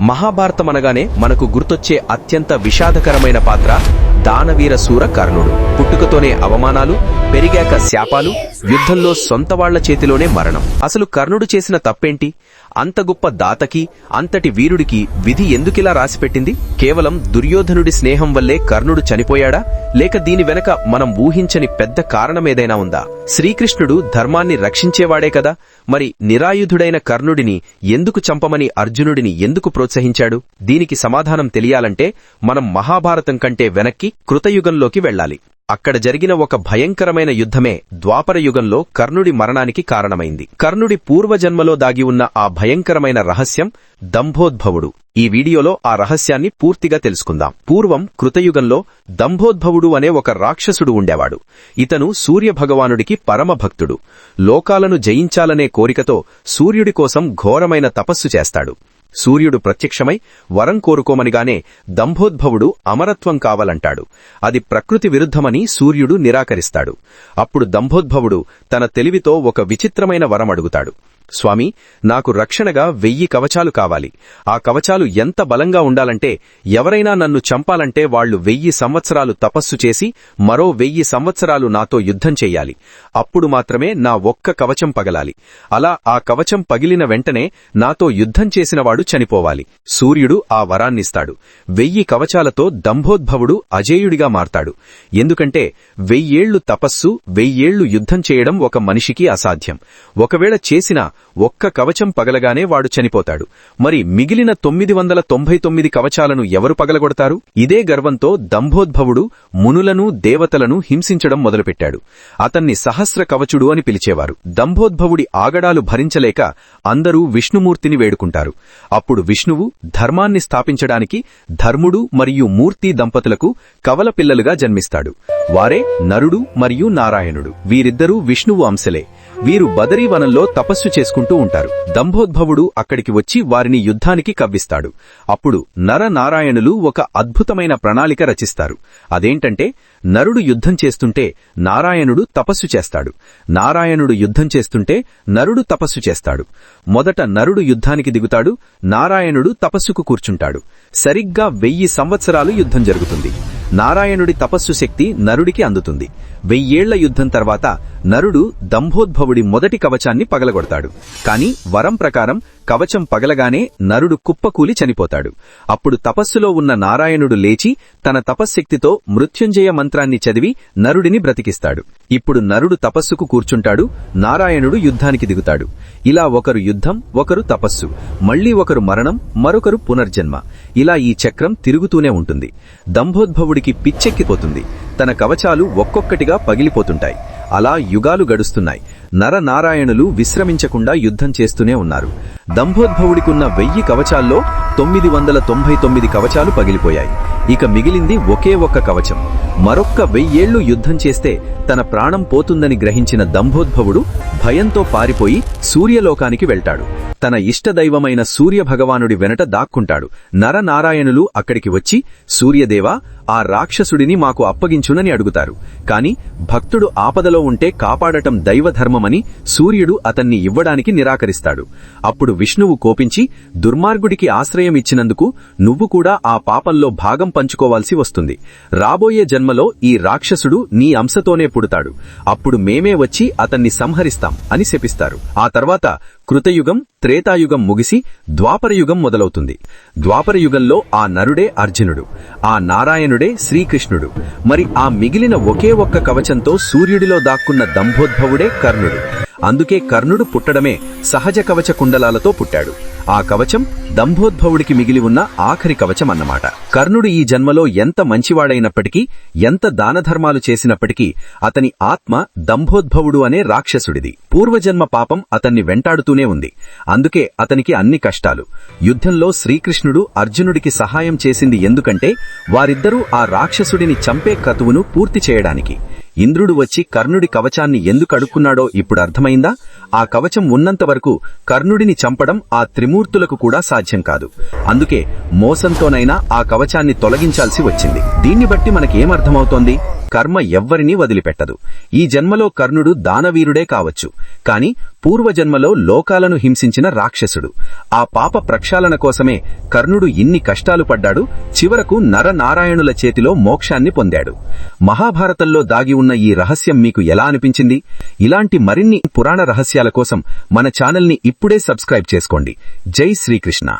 మహాభారతం అనగానే మనకు గుర్తొచ్చే అత్యంత విషాదకరమైన పాత్ర దానవీర సూర కర్ణుడు. పుట్టుకతోనే అవమానాలు పెరిగాక శాపాలు యుద్ధంలో సొంత వాళ్ళ చేతిలోనే మరణం. అసలు కర్ణుడు చేసిన తప్పేంటి? అంత గొప్ప దాతకి అంతటి వీరుడికి విధి ఎందుకిలా రాసిపెట్టింది? కేవలం దుర్యోధనుడి స్నేహం వల్లే కర్ణుడు చనిపోయాడా? లేక దీని వెనక మనం ఊహించని పెద్ద కారణమేదైనా ఉందా? శ్రీకృష్ణుడు ధర్మాన్ని రక్షించేవాడే కదా. మరి నిరాయుధుడైన కర్ణుడిని ఎందుకు చంపమని అర్జునుడిని ఎందుకు ప్రోత్సహించాడు? దీనికి సమాధానం తెలియాలంటే మనం మహాభారతం కంటే వెనక్కి కృతయుగంలోకి వెళ్ళాలి. అక్కడ జరిగిన ఒక భయంకరమైన యుద్ధమే ద్వాపర యుగంలో కర్ణుడి మరణానికి కారణమైంది. కర్ణుడి పూర్వజన్మలో దాగి ఉన్న ఆ భయంకరమైన రహస్యం దంభోద్భవుడు. ఈ వీడియోలో ఆ రహస్యాన్ని పూర్తిగా తెలుసుకుందాం. పూర్వం కృతయుగంలో దంభోద్భవుడు అనే ఒక రాక్షసుడు ఉండేవాడు. ఇతను సూర్య భగవానుడికి పరమభక్తుడు. లోకాలను జయించాలనే కోరికతో సూర్యుడి కోసం ఘోరమైన తపస్సు చేస్తాడు. సూర్యుడు ప్రత్యక్షమై వరం కోరుకోమనిగానే దంభోద్భవుడు అమరత్వం కావాలంటాడు. అది ప్రకృతి విరుద్ధమని సూర్యుడు నిరాకరిస్తాడు. అప్పుడు దంభోద్భవుడు తన తెలివితో ఒక విచిత్రమైన వరం అడుగుతాడు. స్వామి నాకు రక్షణగా వెయ్యి కవచాలు కావాలి. ఆ కవచాలు ఎంత బలంగా ఉండాలంటే ఎవరైనా నన్ను చంపాలంటే వాళ్ళు వెయ్యి సంవత్సరాలు తపస్సు చేసి మరో వెయ్యి సంవత్సరాలు నాతో యుద్ధం చెయ్యాలి అప్పుడు మాత్రమే నా ఒక్క కవచం పగలాలి. అలా ఆ కవచం పగిలిన వెంటనే నాతో యుద్ధం చేసినవాడు చనిపోవాలి. సూర్యుడు ఆ వరాన్నిస్తాడు. వెయ్యి కవచాలతో దంభోద్భవుడు అజేయుడిగా మారతాడు. ఎందుకంటే వెయ్యేళ్ళు తపస్సు వెయ్యేళ్ళు యుద్ధం చేయడం ఒక మనిషికి అసాధ్యం. ఒకవేళ చేసినా ఒక్క కవచం పగలగానే వాడు చనిపోతాడు. మరి మిగిలిన తొమ్మిది వందల తొంభై తొమ్మిది కవచాలను ఎవరు పగలగొడతారు? ఇదే గర్వంతో దంభోద్భవుడు మునులను దేవతలను హింసించడం మొదలుపెట్టాడు. అతన్ని సహస్ర కవచుడు అని పిలిచేవారు. దంభోద్భవుడి ఆగడాలు భరించలేక అందరూ విష్ణుమూర్తిని వేడుకుంటారు. అప్పుడు విష్ణువు ధర్మాన్ని స్థాపించడానికి ధర్ముడు మరియు మూర్తి దంపతులకు కవల పిల్లలుగా జన్మిస్తాడు. వారే నరుడు మరియు నారాయణుడు. వీరిద్దరూ విష్ణువు అంశలే. వీరు బదరీవనంలో తపస్సు చేసుకుంటూ ఉంటారు. దంభోద్భవుడు అక్కడికి వచ్చి వారిని యుద్ధానికి కవ్విస్తాడు. అప్పుడు నరనారాయణులు ఒక అద్భుతమైన ప్రణాళిక రచిస్తారు. అదేంటంటే నరుడు యుద్ధం చేస్తుంటే నారాయణుడు తపస్సు చేస్తాడు. నారాయణుడు యుద్ధం చేస్తుంటే నరుడు తపస్సు చేస్తాడు. మొదట నరుడు యుద్ధానికి దిగుతాడు. నారాయణుడు తపస్సుకు కూర్చుంటాడు. సరిగ్గా వెయ్యి సంవత్సరాలు యుద్ధం జరుగుతుంది. నారాయణుడి తపస్సు శక్తి నరుడికి అందుతుంది. వెయ్యేళ్ళ యుద్ధం తర్వాత నరుడు దంభోద్భవుడి మొదటి కవచాన్ని పగలగొడతాడు. కాని వరం ప్రకారం కవచం పగలగానే నరుడు కుప్పకూలి చనిపోతాడు. అప్పుడు తపస్సులో ఉన్న నారాయణుడు లేచి తన తపశ్శక్తితో మృత్యుంజయ మంత్రాన్ని చదివి నరుడిని బ్రతికిస్తాడు. ఇప్పుడు నరుడు తపస్సుకు కూర్చుంటాడు నారాయణుడు యుద్ధానికి దిగుతాడు. ఇలా ఒకరు యుద్ధం ఒకరు తపస్సు మళ్ళీ ఒకరు మరణం మరొకరు పునర్జన్మ. ఇలా ఈ చక్రం తిరుగుతూనే ఉంటుంది. దంభోద్భవుడికి పిచ్చెక్కిపోతుంది. తన కవచాలు ఒక్కొక్కటిగా పగిలిపోతుంటాయి. అలా యుగాలు గడుస్తున్నాయి. నరనారాయణులు విశ్రమించకుండా యుద్ధం చేస్తూనే ఉన్నారు. దంభోద్భవుడికున్న వెయ్యి కవచాల్లో తొమ్మిది వందల తొంభై తొమ్మిది కవచాలు పగిలిపోయాయి. ఇక మిగిలింది ఒకే ఒక్క కవచం. మరొక్క వెయ్యేళ్ళు యుద్ధం చేస్తే తన ప్రాణం పోతుందని గ్రహించిన దంభోద్భవుడు భయంతో పారిపోయి సూర్యలోకానికి వెళ్తాడు. తన ఇష్టదైవమైన సూర్యభగవానుడి వెనట దాక్కుంటాడు. నరనారాయణులు అక్కడికి వచ్చి సూర్యదేవా ఆ రాక్షసుడిని మాకు అప్పగించునని అడుగుతారు. కాని భక్తుడు ఆపదలో ఉంటే కాపాడటం దైవధర్మమని సూర్యుడు అతన్ని ఇవ్వడానికి నిరాకరిస్తాడు. అప్పుడు విష్ణువు కోపించి దుర్మార్గుడికి ఆశ్రయం ఇచ్చినందుకు నువ్వు కూడా ఆ పాపంలో భాగం పంచుకోవాల్సి వస్తుంది. రాబోయే జన్మలో ఈ రాక్షసుడు నీ అంశతోనే పుడతాడు. అప్పుడు మేమే వచ్చి అతన్ని సంహరిస్తాం అని శపిస్తారు. ఆ తర్వాత కృతయుగం త్రేతాయుగం ముగిసి ద్వాపరయుగం మొదలవుతుంది. ద్వాపరయుగంలో ఆ నరుడే అర్జునుడు. ఆ నారాయణుడే శ్రీకృష్ణుడు. మరి ఆ మిగిలిన ఒకే ఒక్క కవచంతో సూర్యుడిలో దాక్కున్న దంభోద్భవుడే కర్ణుడు. అందుకే కర్ణుడు పుట్టడమే సహజ కవచ కుండలాలతో పుట్టాడు. ఆ కవచం దంభోద్భవుడికి మిగిలి ఉన్న ఆఖరి కవచం అన్నమాట కర్ణుడు ఈ జన్మలో ఎంత మంచివాడైనప్పటికీ ఎంత దానధర్మాలు చేసినప్పటికీ అతని ఆత్మ దంభోద్భవుడు అనే రాక్షసుడిది. పూర్వజన్మ పాపం అతన్ని వెంటాడుతూనే ఉంది. అందుకే అతనికి అన్ని కష్టాలు. యుద్ధంలో శ్రీకృష్ణుడు అర్జునుడికి సహాయం చేసింది ఎందుకంటే వారిద్దరూ ఆ రాక్షసుడిని చంపే కతువును పూర్తి చేయడానికి. ఇంద్రుడు వచ్చి కర్ణుడి కవచాన్ని ఎందుకు అడుక్కున్నాడో ఇప్పుడు అర్థమైందా? ఆ కవచం ఉన్నంత వరకు కర్ణుడిని చంపడం ఆ త్రిమూర్తులకు కూడా సాధ్యం కాదు. అందుకే మోసంతోనైనా ఆ కవచాన్ని తొలగించాల్సి వచ్చింది. దీన్ని బట్టి మనకేమర్థమవుతోంది? కర్మ ఎవ్వరినీ వదిలిపెట్టదు. ఈ జన్మలో కర్ణుడు దానవీరుడే కావచ్చు. కాని పూర్వజన్మలో లోకాలను హింసించిన రాక్షసుడు. ఆ పాప ప్రక్షాళన కోసమే కర్ణుడు ఇన్ని కష్టాలు పడ్డాడు చివరకు నరనారాయణుల చేతిలో మోక్షాన్ని పొందాడు. మహాభారతంలో దాగి ఉన్న ఈ రహస్యం మీకు ఎలా అనిపించింది? ఇలాంటి మరిన్ని పురాణ రహస్యాల కోసం మన ఛానల్ని ఇప్పుడే సబ్స్క్రైబ్ చేసుకోండి. జై శ్రీకృష్ణ.